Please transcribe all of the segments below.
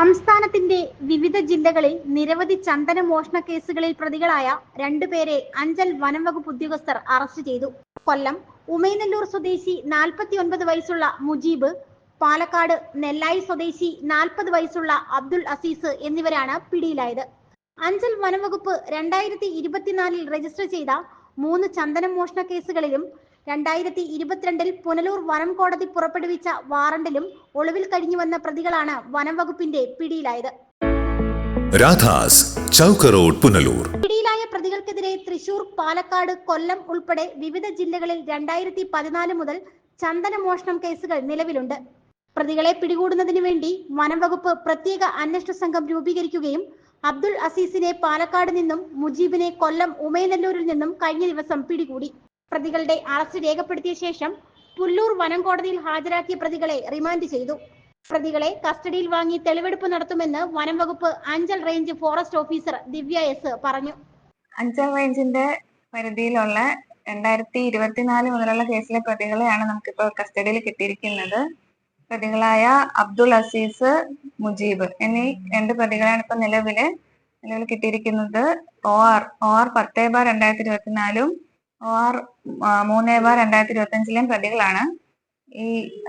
സംസ്ഥാനത്തിന്റെ വിവിധ ജില്ലകളിൽ നിരവധി ചന്ദന മോഷണ കേസുകളിൽ പ്രതികളായ രണ്ടുപേരെ അഞ്ചൽ വനം വകുപ്പ് ഉദ്യോഗസ്ഥർ അറസ്റ്റ് ചെയ്തു. കൊല്ലം ഉമയനല്ലൂർ സ്വദേശി നാൽപ്പത്തി ഒൻപത് വയസ്സുള്ള മുജീബ് പാലക്കാട് നെല്ലായി സ്വദേശി നാൽപ്പത് വയസ്സുള്ള അബ്ദുൾ അസീസ് എന്നിവരാണ് പിടിയിലായത്. അഞ്ചൽ വനം വകുപ്പ് രണ്ടായിരത്തി ഇരുപത്തിനാലിൽ രജിസ്റ്റർ ചെയ്ത മൂന്ന് ചന്ദന മോഷണ കേസുകളിലും രണ്ടായിരത്തി ഇരുപത്തിരണ്ടിൽ പുനലൂർ വനം കോടതി പുറപ്പെടുവിച്ച വാറണ്ടിലും ഒളിവിൽ കഴിഞ്ഞു വന്ന പ്രതികളാണ് വനം വകുപ്പിന്റെ പിടിയിലായത്. രാധാസ് ചൗക്ക് റോഡ് പുനലൂർ. പിടിയിലായ പ്രതികൾക്കെതിരെ തൃശൂർ പാലക്കാട് കൊല്ലം ഉൾപ്പെടെ വിവിധ ജില്ലകളിൽ രണ്ടായിരത്തി പതിനാല് മുതൽ ചന്ദന മോഷണം കേസുകൾ നിലവിലുണ്ട്. പ്രതികളെ പിടികൂടുന്നതിന് വേണ്ടി വനംവകുപ്പ് പ്രത്യേക അന്വേഷണ സംഘം രൂപീകരിക്കുകയും അബ്ദുൾ അസീസിനെ പാലക്കാട് നിന്നും മുജീബിനെ കൊല്ലം ഉമയനല്ലൂരിൽ നിന്നും കഴിഞ്ഞ ദിവസം പിടികൂടി. പ്രതികളുടെ അറസ്റ്റ് രേഖപ്പെടുത്തിയ ശേഷം പുല്ലൂർ വനം കോടതിയിൽ ഹാജരാക്കിയ പ്രതികളെ റിമാൻഡ് ചെയ്തു. പ്രതികളെ കസ്റ്റഡിയിൽ വാങ്ങി തെളിവെടുപ്പ് നടത്തുമെന്ന് വനം വകുപ്പ് Anchal range forest officer Divya S പറഞ്ഞു. അഞ്ചൽ റേഞ്ചിന്റെ പരിധിയിലുള്ള രണ്ടായിരത്തി ഇരുപത്തിനാല് മുതലുള്ള കേസിലെ പ്രതികളെയാണ് നമുക്കിപ്പോൾ കസ്റ്റഡിയിൽ കിട്ടിയിരിക്കുന്നത്. പ്രതികളായ അബ്ദുൾ അസീസ് മുജീബ് എന്നീ രണ്ട് പ്രതികളാണ് ഇപ്പൊ നിലവിൽ നിലവിൽ കിട്ടിയിരിക്കുന്നത്. ഒ ആർ ഒ ആർ പത്തേ ബാർ രണ്ടായിരത്തി ഇരുപത്തിനാലും ആർ മൂന്നേ ബാർ രണ്ടായിരത്തി ഇരുപത്തി അഞ്ചിലെയും പ്രതികളാണ്. ഈ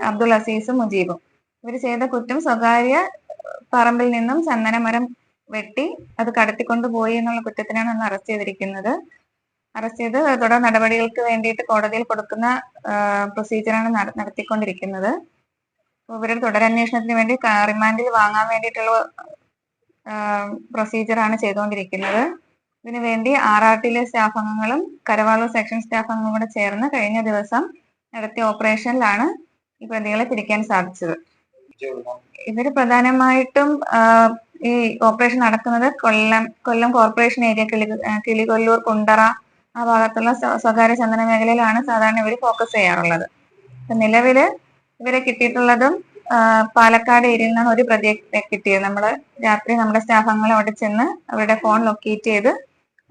അബ്ദുൾ അസീസും മുജീബും. ഇവർ ചെയ്ത കുറ്റം സ്വകാര്യ പറമ്പിൽ നിന്നും ചന്ദനമരം വെട്ടി അത് കടത്തിക്കൊണ്ട് പോയി എന്നുള്ള കുറ്റത്തിനാണ് അന്ന് അറസ്റ്റ് ചെയ്തിരിക്കുന്നത്. അറസ്റ്റ് ചെയ്ത് തുടർ നടപടികൾക്ക് വേണ്ടിയിട്ട് കോടതിയിൽ കൊടുക്കുന്ന പ്രൊസീജിയറാണ് നടത്തിക്കൊണ്ടിരിക്കുന്നത്. ഇവരുടെ തുടരന്വേഷണത്തിന് വേണ്ടി റിമാൻഡിൽ വാങ്ങാൻ വേണ്ടിയിട്ടുള്ള പ്രൊസീജിയറാണ് ചെയ്തുകൊണ്ടിരിക്കുന്നത്. ഇതിനു വേണ്ടി ആർ ആർ ടിയിലെ സ്റ്റാഫ് അംഗങ്ങളും കരവാളൂർ സെക്ഷൻ സ്റ്റാഫ് അംഗങ്ങളും കൂടെ ചേർന്ന് കഴിഞ്ഞ ദിവസം നടത്തിയ ഓപ്പറേഷനിലാണ് ഈ പ്രതികളെ പിടിക്കാൻ സാധിച്ചത്. ഇവർ പ്രധാനമായിട്ടും ഈ ഓപ്പറേഷൻ നടക്കുന്നത് കൊല്ലം കൊല്ലം കോർപ്പറേഷൻ ഏരിയ കിളി കിളികൊല്ലൂർ കുണ്ടറ ആ ഭാഗത്തുള്ള സ്വകാര്യ ചന്ദന മേഖലയിലാണ് സാധാരണ ഇവർ ഫോക്കസ് ചെയ്യാറുള്ളത്. നിലവിൽ ഇവരെ കിട്ടിയിട്ടുള്ളതും പാലക്കാട് ഏരിയയിൽ നിന്നാണ് ഒരു പ്രതിയെ കിട്ടിയത്. നമ്മൾ രാത്രി നമ്മുടെ സ്റ്റാഫ് അംഗങ്ങൾ അവിടെ ചെന്ന് അവരുടെ ഫോൺ ലൊക്കേറ്റ് ചെയ്ത്